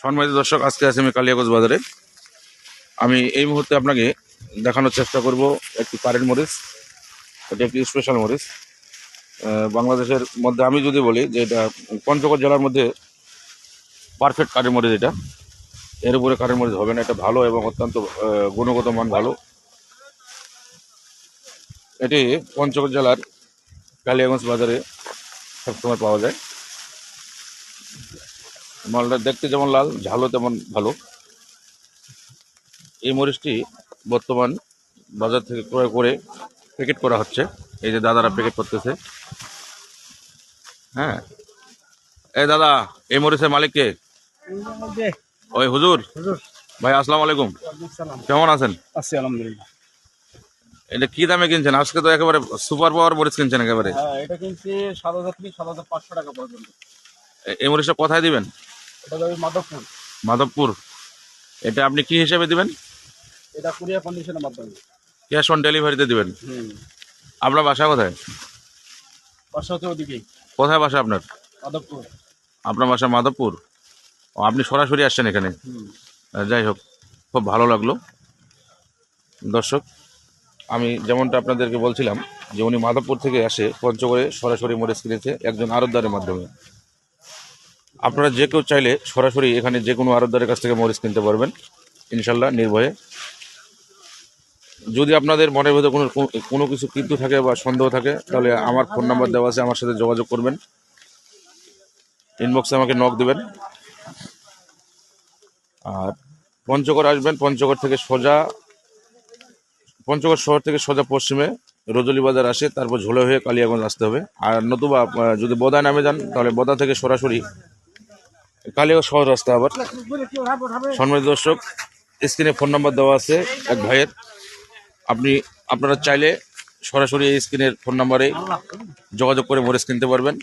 সম্মানিত দর্শক, আজকে আছি আমি কালিয়াগঞ্জ বাজারে আমি এই মুহূর্তে আপনাকে দেখানোর চেষ্টা করব একটি কারেন্ট মরিচ, এটা একটি স্পেশাল মরিচ। বাংলাদেশের মধ্যে আমি যদি বলি যে এটা পঞ্চগড় জেলার মধ্যে পারফেক্ট কারেন্ট মরিচ এটা। এর উপরে কারেন্ট মরিচ হবে না, এটা ভালো এবং অত্যন্ত গুণগত মান ভালো। এটি পঞ্চগড় জেলার কালিয়াগঞ্জ বাজারে সবসময় পাওয়া যায়। মালটা দেখতে যেমন লাল ঝালও তেমন ভালো। এই মরিচটি বর্তমান বাজার থেকে ক্রয় করে প্যাকেট করা হচ্ছে। এই যে দাদারা প্যাকেট করতেছে। হ্যাঁ। এই দাদা এই মরিচের মালিক কে ওই হুজুর। ভাই আসসালামু আলাইকুম। কেমন আছেন? আছি আলহামদুলিল্লাহ। এটা কি দামে কিনছেন? আজকে তো একেবারে সুপার পাওয়ার মরিচ কিনছেন একেবারে। হ্যাঁ এটা কিনছি সাত হাজার থেকে সাত হাজার পাঁচশো টাকা পর্যন্ত। এই মরিচটা কোথায় দিবেন? এটা যাবে মাধবপুর। মাধবপুর। এটা আপনি কি হিসেবে দিবেন? এটা কুরিয়ার কন্ডিশনের মাধ্যমে। ক্যাশ অন ডেলিভারিতে দিবেন? হুম। আপনার বাসা কোথায়? পাঁচশো হচ্ছে ওদিকেই কোথায় বাসা আপনার? মাধবপুর। আপনার বাসা মাধবপুর? ও আপনি সরাসরি আসছেন এখানে? যাই হোক খুব ভালো লাগল। দর্শক আমি যেমনটা আপনাদেরকে বলছিলাম যে উনি মাধবপুর থেকে আসে পঞ্চগড়ে সরাসরি মোড়ে কিনেছে একজন আড়তদারের মাধ্যমে। আপনারা যে কেউ চাইলে সরাসরি এখানে যে কোনো আড়তদারের কাছ থেকে মরিচ কিনতে পারবেন ইনশাল্লাহ নির্ভয়ে। যদি আপনাদের মনের ভেতরে কোনো কোনো কিছু কিন্তু থাকে বা সন্দেহ থাকে, তাহলে আমার ফোন নাম্বার দেওয়া আছে, আমার সাথে যোগাযোগ করবেন। ইনবক্সে আমাকে নক দেবেন। আর পঞ্চগড় আসবেন, পঞ্চগড় থেকে সোজা, পঞ্চগড় শহর থেকে সোজা পশ্চিমে রজলি বাজার আসে, তারপর ঝোলে হয়ে কালিয়াগঞ্জ আসতে হবে। আর নতুবা যদি বদা নামে যান, তাহলে বদা থেকে সরাসরি কালিয়াগঞ্জ শহর রাস্তা আবার। সম্মানিত দর্শক, স্ক্রিনে ফোন নাম্বার দেওয়া আছে এক ভাইয়ের। আপনি, আপনারা চাইলে সরাসরি এই স্ক্রিনের ফোন নাম্বারে যোগাযোগ করে মরিচ কিনতে পারবেন।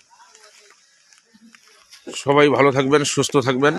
সবাই ভালো থাকবেন, সুস্থ থাকবেন।